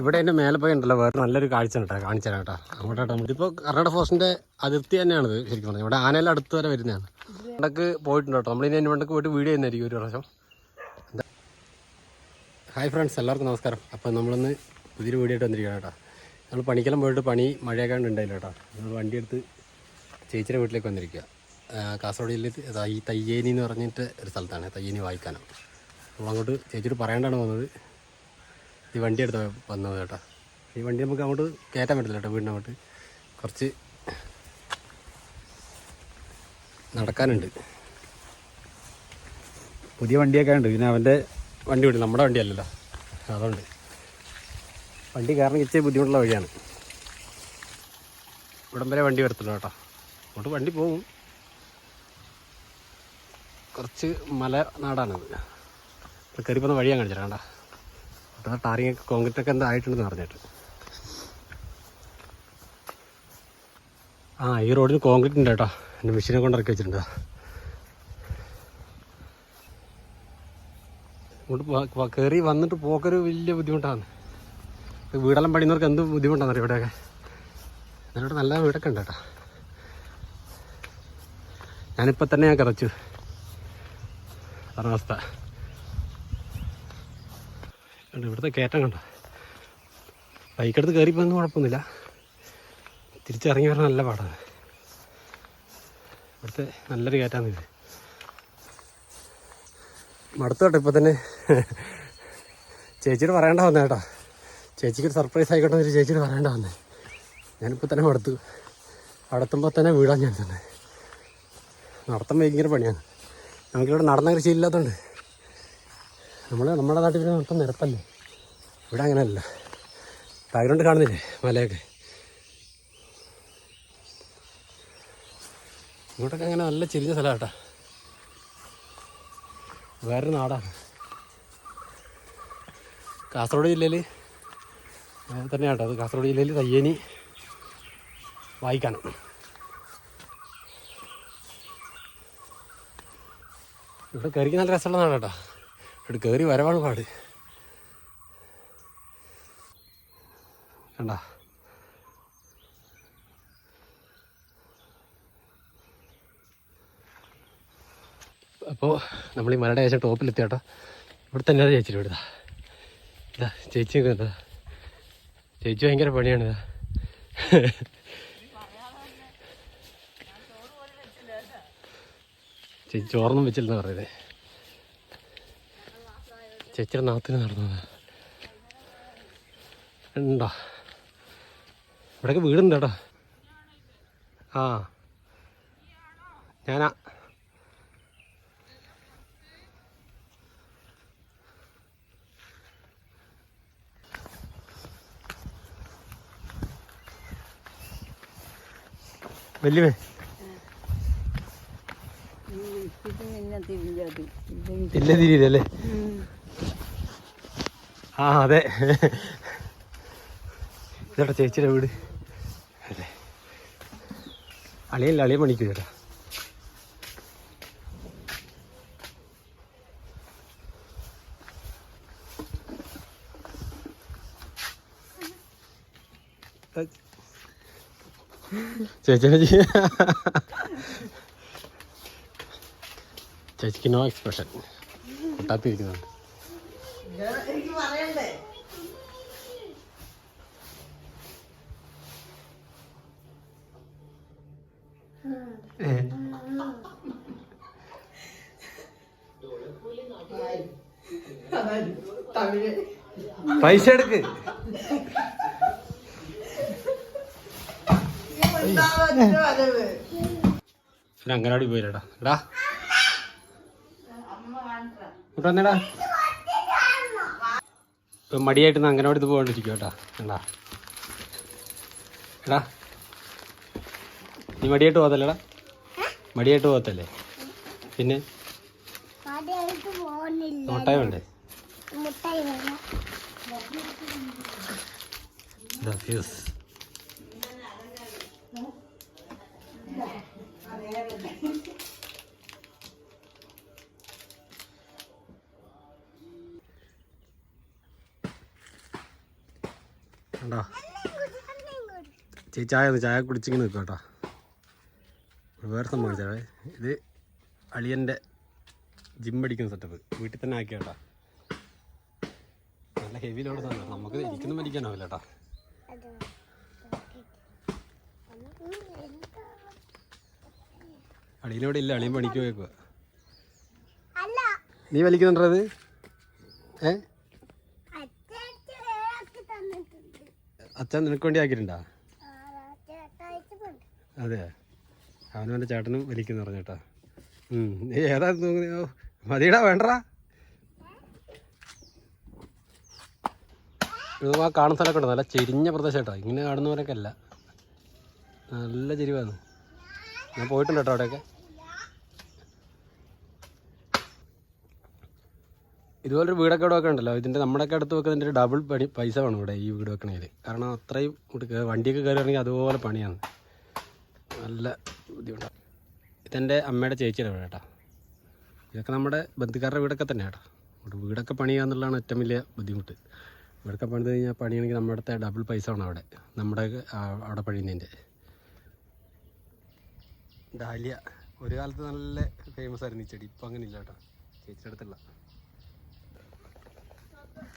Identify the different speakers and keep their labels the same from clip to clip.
Speaker 1: ഇവിടെ എന്റെ മേലെ പോയി ഉണ്ടല്ലോ വേറെ നല്ലൊരു കാഴ്ച കേട്ടോ കാണിച്ചു തരാം കേട്ടോ. അങ്ങോട്ടാ ഇപ്പൊ കർണാടക ഫോറസ്റ്റിന്റെ അതിർത്തി തന്നെയാണിത് ശരിക്കും പറഞ്ഞാൽ ഇവിടെ ആനയിൽ അടുത്ത് വരെ വരുന്നതാണ്. ഇവിടേക്ക് പോയിട്ടുണ്ട് കേട്ടോ. നമ്മളിനി അതിന് പോയിട്ട് വീഡിയോ ചെയ്യുന്നതായിരിക്കും ഒരു പ്രാവശ്യം. ഹായ് ഫ്രണ്ട്സ് എല്ലാവർക്കും നമസ്കാരം. അപ്പോൾ നമ്മളിന്ന് പുതിയൊരു വീഡിയോ ആയിട്ട് വന്നിരിക്കുകയാണ് കേട്ടോ. നമ്മൾ പണിക്കെല്ലാം പോയിട്ട് പണി മഴയൊക്കെ ഉണ്ടായില്ല കേട്ടോ. നമ്മൾ വണ്ടി എടുത്ത് ചേച്ചിയുടെ വീട്ടിലേക്ക് വന്നിരിക്കുക. കാസർഗോഡ് ജില്ലയിൽ ഈ തയ്യേനി എന്ന് പറഞ്ഞിട്ട് ഒരു സ്ഥലത്താണ് തയ്യേനി വായിക്കാനോ. അപ്പോൾ അങ്ങോട്ട് ചേച്ചിയോട് പറയേണ്ടാണ് വന്നത്. ഈ വണ്ടി എടുത്ത് വന്നത് കേട്ടോ. ഈ വണ്ടി നമുക്ക് അങ്ങോട്ട് കയറ്റാൻ പറ്റില്ല കേട്ടോ വീടിന് അങ്ങോട്ട്. കുറച്ച് നടക്കാനുണ്ട്. പുതിയ വണ്ടിയൊക്കെ ഉണ്ട്. പിന്നെ അവന്റെ വണ്ടി വിടില്ല നമ്മുടെ വണ്ടിയല്ലല്ലോ അതുകൊണ്ട് വണ്ടി കാരണം ഇച്ചിരി ബുദ്ധിമുട്ടുള്ള വഴിയാണ്. ഇവിടം വരെ വണ്ടി വരത്തില്ല കേട്ടോ. അങ്ങോട്ട് വണ്ടി പോകും കുറച്ച് മല നാടാണത് കയറി പോകുന്ന വഴിയാണ് കണ്ട ഇവിടെ ടാറിങ് കോൺക്രീറ്റ് ഒക്കെ എന്താ ആയിട്ടുണ്ടെന്ന് പറഞ്ഞിട്ട് ആ ഈ റോഡിന് കോൺക്രീറ്റ് ഉണ്ട് കേട്ടോ. എന്റെ മെഷീനെ കൊണ്ട് ഇറക്കി വെച്ചിട്ടുണ്ട്. ഇങ്ങോട്ട് കയറി വന്നിട്ട് പോക്കൊരു വലിയ ബുദ്ധിമുട്ടാണ്. വീടെല്ലാം പണിയുന്നവർക്ക് എന്ത് ബുദ്ധിമുട്ടാണെന്നറിയോ ഇവിടെയൊക്കെ? എന്നിട്ട് നല്ല വീടൊക്കെ ഉണ്ട് കേട്ടോ. ഞാനിപ്പോൾ തന്നെ ഞാൻ കിറച്ചു പറഞ്ഞ അവസ്ഥ. കണ്ടോ, ഇവിടുത്തെ കയറ്റം കണ്ടോ? ബൈക്കെടുത്ത് കയറിപ്പോ കുഴപ്പമൊന്നുമില്ല. തിരിച്ചിറങ്ങി വരാൻ നല്ല പാടാണ്. ഇവിടുത്തെ നല്ലൊരു കയറ്റാന്ന് ഇത്. മടുത്തോട്ടെ ഇപ്പം തന്നെ. ചേച്ചിയോട് പറയേണ്ട വന്നേ കേട്ടോ. ചേച്ചിക്ക് ഒരു സർപ്രൈസ് ആയിക്കോട്ടെ ഒരു ചേച്ചിയോട് പറയേണ്ട വന്നേ. ഞാനിപ്പോൾ തന്നെ മടുത്തു. അവിടെ തന്നെ വീടാൻ ഞാൻ തന്നെ. നടത്തം ഭയങ്കര പണിയാണ്. നമുക്കിവിടെ നടന്ന കൃഷി ഇല്ലാത്തതുകൊണ്ട് നമ്മൾ നമ്മുടെ നാട്ടിൽ പിന്നെ മൊത്തം നിരപ്പല്ലേ? ഇവിടെ അങ്ങനെയല്ല. ബാക്ക്ഗ്രൗണ്ട് കാണുന്നില്ലേ? മലയൊക്കെ. ഇങ്ങോട്ടൊക്കെ അങ്ങനെ നല്ല ചെരിഞ്ഞ സ്ഥലമാണ് കേട്ടോ വേറൊരു നാടാണ് കാസർഗോഡ് ജില്ലയിൽ തന്നെയാണ് കേട്ടോ അത് കാസർഗോഡ് ജില്ലയിൽ തയ്യേനി വായിക്കാനും. ഇവിടെ കയറിക്ക് നല്ല രസമുള്ള നാടാ കേട്ടോ ഇവിടെ കയറി വരവാണ് പാട്. കണ്ട? അപ്പോൾ നമ്മൾ ഈ മലയുടെ ചേച്ചി ടോപ്പിലെത്തി കേട്ടോ ഇവിടെ തന്നെയാണ് ചേച്ചി ഇവിടുതാ ഇതാ ചേച്ചി എന്താ ചേച്ചി ഭയങ്കര പണിയാണ് ഇതാ. ചേച്ചി ചോറൊന്നും വെച്ചില്ലെന്ന് പറയുന്നത് ചേച്ചിയുടെ നാത്തിന് നടന്നത്. ഉണ്ടോ? ഇവിടെയൊക്കെ വീടുണ്ട് കേട്ടോ. ആ. ഞാനാ. വല്യമേ ഇല്ല തിരിയില്ലല്ലേ ആ അതെ. ഇതേട്ടാ ചേച്ചിയുടെ വീട്. അല്ലേ? അളിയല്ല അളിയ പണിക്കൂ ചേട്ടാ ചേച്ചിനെ ചേച്ചിക്ക് നോ എക്സ്പ്രഷൻ കൊട്ടാത്തിരിക്കുന്നുണ്ട് പൈസ എടുക്ക്. പിന്നെ അങ്ങനാടി പോയില്ലടാ. എടാ. ഇങ്ങോട്ട് വന്നേടാ. ഇപ്പൊ മടിയായിട്ട് അങ്ങനോട് ഇത് പോകണ്ടിരിക്കും കേട്ടാ. എടാ. നീ മടിയായിട്ട് പോകത്തല്ലേടാ. മടിയായിട്ട് പോകത്തല്ലേ? പിന്നെ? വേണ്ടേ
Speaker 2: മുട്ടായി
Speaker 1: ഫ്യൂസ് കണ്ടോ? ചേച്ചി ചായ ചായ കുടിച്ചിങ്ങനെ നിൽക്കാം കേട്ടോ. വേറെ സംഭവിച്ചേ ഇത് അളിയന്റെ ജിം അടിക്കുന്ന സെറ്റപ്പ് വീട്ടിൽ തന്നെ ആക്കിയ കേട്ടാ നല്ല ഹെവി ലോഡ് തന്നെ നമുക്ക് ഇരിക്കുന്ന മരിക്കാനാവില്ല കേട്ടാ അടിയിലൂടെ ഇല്ല. അളിയൻ പണിക്ക് പോയേക്കുക നീ വലിക്കുന്നുണ്ടത് ഏ?
Speaker 2: അച്ഛൻ
Speaker 1: നിനക്ക് വേണ്ടി ആക്കിയിട്ടുണ്ടാ? അതെ അവനവന്റെ ചേട്ടനും വലിക്കുന്നു പറഞ്ഞു കേട്ടാ ഉം. നീ ഏതാ തോന്നുന്നു ഓ, മതിയടാ വേണ്ടടാ. ആ കാണുന്ന സ്ഥലമൊക്കെ ഉണ്ട്? നല്ല ചെരിഞ്ഞ പ്രദേശം കേട്ടോ ഇങ്ങനെ കാണുന്നവരൊക്കെ അല്ല. നല്ല ചെരിവാണ്. ഞാൻ പോയിട്ടുണ്ട് കേട്ടോ അവിടെയൊക്കെ. ഇതുപോലൊരു വീടൊക്കെ ഇവിടെ വെക്കണ്ടല്ലോ ഇതിന്റെ നമ്മുടെയൊക്കെ അടുത്ത് വെക്കുന്നതിന്റെ ഒരു ഡബിൾ പണി പൈസ വേണം ഇവിടെ ഈ വീട് വെക്കണമെങ്കിൽ കാരണം അത്രയും വണ്ടിയൊക്കെ കയറുകയാണെങ്കിൽ അതുപോലെ പണിയാണ്. നല്ല ബുദ്ധിമുട്ടാണ്. ഇതെന്റെ അമ്മയുടെ ചേച്ചിയുടെ വീട് കേട്ടോ. ഇതൊക്കെ നമ്മുടെ ബന്ധുക്കാരുടെ വീടൊക്കെ തന്നെ കേട്ടോ. അവിടെ വീടൊക്കെ പണിയുക എന്നുള്ളതാണ് ഏറ്റവും വലിയ ബുദ്ധിമുട്ട്. വീടൊക്കെ പണിത് കഴിഞ്ഞാൽ പണിയാണെങ്കിൽ നമ്മുടെ അടുത്ത ഡബിൾ പൈസ ആണ് അവിടെ. നമ്മുടെ അവിടെ പണിയുന്നതിന്റെ. ഡാലിയ ഒരു കാലത്ത് നല്ല ഫേമസ് ആയിരുന്നു ഈ ചെടി. ഇപ്പം അങ്ങനെ ഇല്ല കേട്ടോ അടുത്തുള്ള.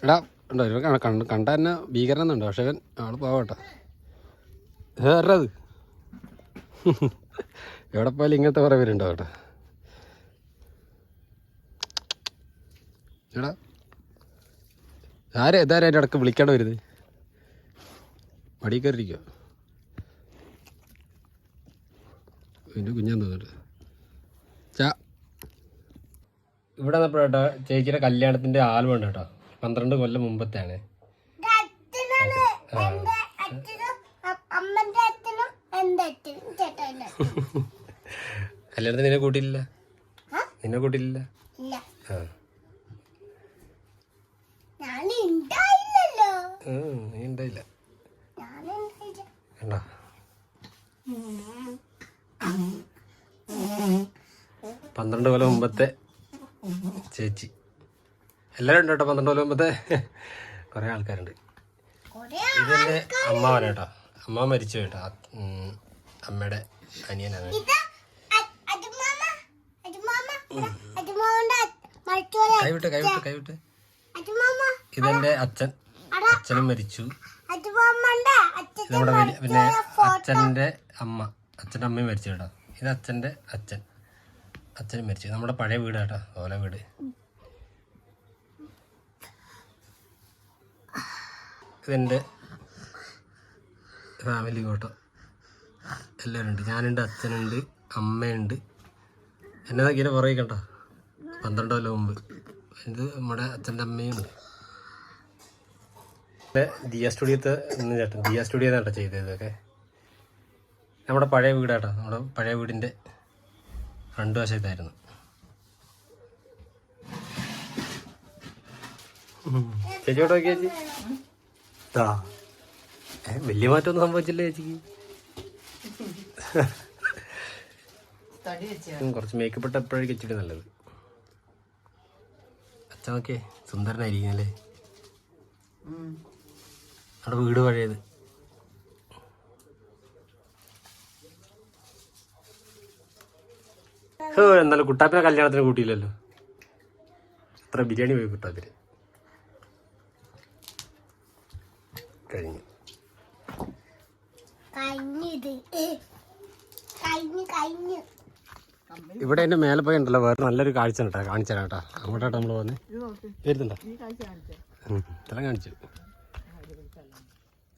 Speaker 1: എടാ ഉണ്ടോ? കണ്ട കണ്ട തന്നെ ഭീകരൻ എന്നുണ്ടോ പക്ഷെ അവൻ ആൾ പാവട്ടോ വേറത് എവിടെ പോയാലും ഇങ്ങനത്തെ കുറേ പേരുണ്ടോ കേട്ടോ എടാ. ആരെ? ഇതാരും അതിന്റെ ഇടയ്ക്ക് വിളിക്കണം വരുത് മടി കയറിയിരിക്കോ എന്റെ കുഞ്ഞാൻ തോന്നുന്നുണ്ട് ചാ. ഇവിടെ വന്നപ്പോഴേട്ടോ ചേച്ചിയുടെ കല്യാണത്തിന്റെ ആൽബം ഉണ്ട് കേട്ടോ. പന്ത്രണ്ട് കൊല്ലം മുമ്പത്തെയാണ്.
Speaker 2: ഇത് അച്ഛനാണ് എന്റെ അച്ഛനും അ- അമ്മന്റെ അച്ഛനും എന്റെ അച്ഛനും ചേട്ടന്റെ അച്ഛനും.
Speaker 1: കല്യാണത്തിന് നിന്നെ കൂട്ടിയില്ല
Speaker 2: ആ?
Speaker 1: നിന്നെ കൂട്ടിയില്ല നീ ഉണ്ടായില്ല കണ്ടോ? പന്ത്രണ്ട് കൊല്ലം മുമ്പത്തെ ചേച്ചി. എല്ലാവരും ഉണ്ട് കേട്ടോ പന്ത്രണ്ട് കൊല്ലം മുമ്പത്തെ? കുറേ ആൾക്കാരുണ്ട്. ഇതെന്റെ അമ്മാവൻ അമ്മ മരിച്ചു കേട്ടോ. അമ്മയുടെ അനിയനാണ്. കൈവിട്ട് കൈവിട്ട് കൈവിട്ട്.
Speaker 2: അജുമാമ
Speaker 1: ഇതെന്റെ അച്ഛൻ. അച്ഛനും മരിച്ചു. നമ്മുടെ പിന്നെ അച്ഛന്റെ അമ്മ. അച്ഛന്റെ അമ്മയും മരിച്ചു കേട്ടോ. ഇത് അച്ഛന്റെ അച്ഛൻ. അച്ഛനും മരിച്ചു. നമ്മുടെ പഴയ വീട് കേട്ടോ. ഓല വീട്. ഇതെന്റെ ഫാമിലി ഫോട്ടോ എല്ലാവരും ഉണ്ട് ഞാനുണ്ട് അച്ഛനുണ്ട് അമ്മയുണ്ട്. എന്നെ ഇങ്ങനെ പറയിക്കണ്ട പന്ത്രണ്ട് കൊല്ലം മുമ്പ്. ഇത് നമ്മുടെ അച്ഛന്റെ അമ്മയും ദിയ സ്റ്റുഡിയോത്തെ ചേട്ടൻ ദിയ സ്റ്റുഡിയോ കേട്ടോ ചെയ്തത് ഇതൊക്കെ. നമ്മുടെ പഴയ വീടാട്ടോ നമ്മുടെ പഴയ വീടിന്റെ ഫ്രണ്ട് വശത്തായിരുന്നു ചേച്ചിയോട്ട് നോക്കിയ ചേച്ചി? ആ. വലിയ മാറ്റമൊന്നും സംഭവിച്ചില്ല ചേച്ചിക്ക്. കുറച്ച് മേക്കപ്പ് ഇട്ട് എപ്പോഴേക്കും വെച്ചിട്ട് നല്ലത്. അച്ഛനൊക്കെ സുന്ദരനായിരിക്കും അല്ലേ? അവിടെ വീട് പഴയത്. എന്നാലും കുട്ടാപ്പിനെ കല്യാണത്തിന് കൂട്ടിയില്ലല്ലോ. അത്ര ബിരിയാണി പോയി കുട്ടാപ്പിന്. കഴിഞ്ഞു.
Speaker 2: കഴിഞ്ഞു കഴിഞ്ഞു.
Speaker 1: ഇവിടെ എന്റെ മേലെ പോയി ഉണ്ടല്ലോ വേറെ നല്ലൊരു കാഴ്ച കേട്ടോ കാണിച്ചു തരാം കേട്ടോ. അങ്ങോട്ടാട്ടോ നമ്മൾ വന്ന്. വരുന്നുണ്ടോ? ഇതെല്ലാം കാണിച്ചു.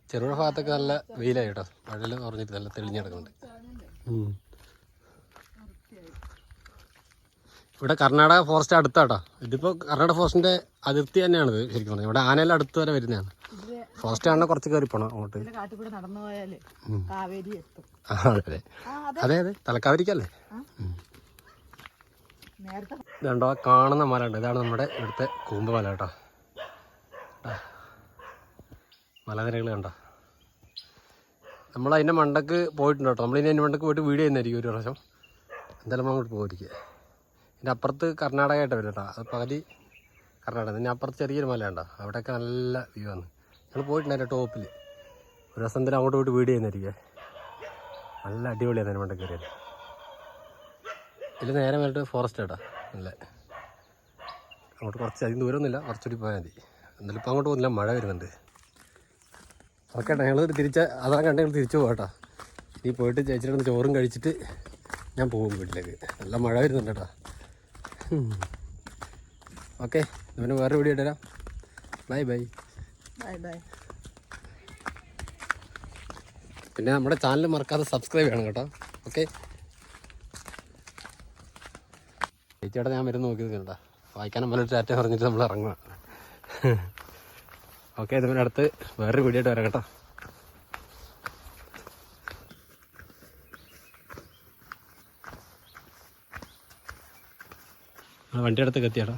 Speaker 1: ചെറുപുഴ ഭാഗത്തൊക്കെ നല്ല വെയിലായി കേട്ടോ. മഴയെല്ലാം കുറഞ്ഞിട്ട് നല്ല തെളിഞ്ഞ് കിടക്കുന്നുണ്ട്. ഇവിടെ കർണാടക ഫോറസ്റ്റ് അടുത്താട്ടോ. ഇതിപ്പോ കർണാടക ഫോറസ്റ്റിന്റെ അതിർത്തി തന്നെയാണിത് ശരിക്കും പറഞ്ഞാൽ ഇവിടെ ആനയെല്ലാം അടുത്ത് വരെ വരുന്നതാണ്. ഫോറസ്റ്റ് ആണ്? കുറച്ച് കയറി പോണം? അങ്ങോട്ട്?
Speaker 3: കാട്ടിൽ കൂടെ നടന്നു കാവേരി എത്തും.
Speaker 1: അതെ. അതെ. അതെ തലക്കാവേരിക്കല്ലേ? ഇതുണ്ടോ കാണുന്ന മല ഉണ്ട് ഇതാണ് നമ്മുടെ ഇവിടുത്തെ കൂമ്പ് മല കേട്ടോ. മലനിരകൾ കണ്ടോ? നമ്മൾ അതിന്റെ മണ്ടക്ക് പോയിട്ടുണ്ട് കേട്ടോ? നമ്മളിനി അതിന്റെ മണ്ടക്ക് പോയിട്ട് വീട് ചെയ്യുന്നതായിരിക്കും ഒരു പ്രാവശ്യം. എന്തായാലും അങ്ങോട്ട് പോയിരിക്കുക ഇതിന്റെ അപ്പുറത്ത് കർണാടക ആയിട്ട് വരും കേട്ടോ. അത് പകുതി കർണാടക. ഇതിന്റെ അപ്പുറത്ത് ചെറിയൊരു മല ഉണ്ടോ അവിടെയൊക്കെ നല്ല വ്യൂ ആണ്. ഞങ്ങൾ പോയിട്ടുണ്ട് അതിന്റെ ടോപ്പിൽ ഒരു ദിവസം എന്തായാലും അങ്ങോട്ട് വീഡിയോ ചെയ്യുന്നതായിരിക്കും. നല്ല അടിപൊളിയാണ് അതിന് വേണ്ട കയറിയത്. ഇതിൽ നേരെ വേണ്ടിട്ട് ഫോറസ്റ്റ് കേട്ടോ നല്ല അങ്ങോട്ട് കുറച്ച് അധികം ദൂരമൊന്നുമില്ല. കുറച്ചുകൂടി പോയാൽ മതി. എന്നാലും ഇപ്പം അങ്ങോട്ട് പോകുന്നില്ല. മഴ വരുന്നുണ്ട്. ഓക്കെ ഏട്ടാ ഞങ്ങൾ തിരിച്ച് അതാണ് കണ്ട ഞങ്ങൾ തിരിച്ചു പോകാം കേട്ടോ നീ പോയിട്ട് ചേച്ചിയുടെ അടുത്ത് ചോറും കഴിച്ചിട്ട് ഞാൻ പോകും വീട്ടിലേക്ക്. നല്ല മഴ വരുന്നുണ്ട് കേട്ടോ. ഓക്കെ. പിന്നെ വേറെ വീഡിയോ ഇട്ടുതരാം ബൈ ബൈ.
Speaker 3: ബൈ ബൈ
Speaker 1: പിന്നെ നമ്മുടെ ചാനൽ മറക്കാതെ സബ്സ്ക്രൈബ് ചെയ്യണം കേട്ടോ. ഓക്കെ ചേച്ചിയുടെ ഞാൻ വരുന്ന നോക്കി കേട്ടോ വായിക്കാൻ നമ്മളൊരു ചാറ്റ പറഞ്ഞിട്ട് നമ്മൾ ഇറങ്ങുക ഓക്കെ ഇതുപോലെ അടുത്ത് വേറൊരു വീഡിയോ ആയിട്ട് വരാം കേട്ടോ. വണ്ടി അടുത്തേക്ക് എത്തിയാട്ടോ